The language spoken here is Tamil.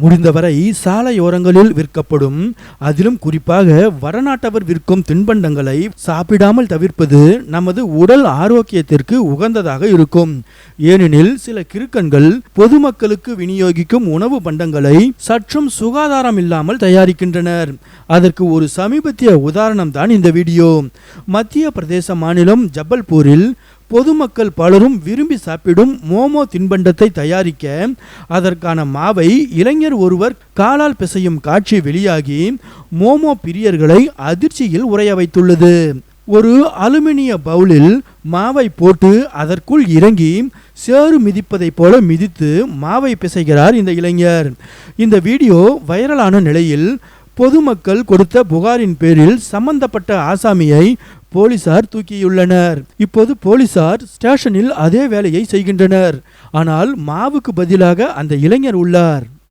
முடிந்தவரை சாலையோரங்களில் விற்கப்படும். அதிலும் குறிப்பாக வரநாட்டவர் விற்கும் தின்பண்டங்களை சாப்பிடாமல் தவிர்ப்பது நமது உடல் ஆரோக்கியத்திற்கு உகந்ததாக இருக்கும். ஏனெனில் சில கிருக்கன்கள் பொதுமக்களுக்கு விநியோகிக்கும் உணவு பண்டங்களை சற்றும் சுகாதாரம் இல்லாமல் தயாரிக்கின்றனர். அதற்கு ஒரு சமீபத்திய உதாரணம் தான் இந்த வீடியோ. மத்திய பிரதேச மாநிலம் ஜபல்பூரில் பொதுமக்கள் பலரும் விரும்பி சாப்பிடும் மோமோ தின்பண்டத்தை தயாரிக்க அதற்கான மாவை இளைஞர் ஒருவர் காலால் பிசையும் காட்சி வெளியாகி மோமோ பிரியர்களை அதிர்ச்சியில் உறைய வைத்துள்ளது. ஒரு அலுமினிய பவுலில் மாவை போட்டு அதற்குள் இறங்கி சேறு மிதிப்பதைப் போல மிதித்து மாவை பிசைகிறார் இந்த இளைஞர். இந்த வீடியோ வைரலான நிலையில் பொதுமக்கள் கொடுத்த புகாரின் பேரில் சம்பந்தப்பட்ட ஆசாமியை போலீசார் தூக்கியுள்ளனர். இப்போது போலீசார் ஸ்டேஷனில் அதே வேலையை செய்கின்றனர். ஆனால் மாவுக்கு பதிலாக அந்த இளைஞர் உள்ளார்.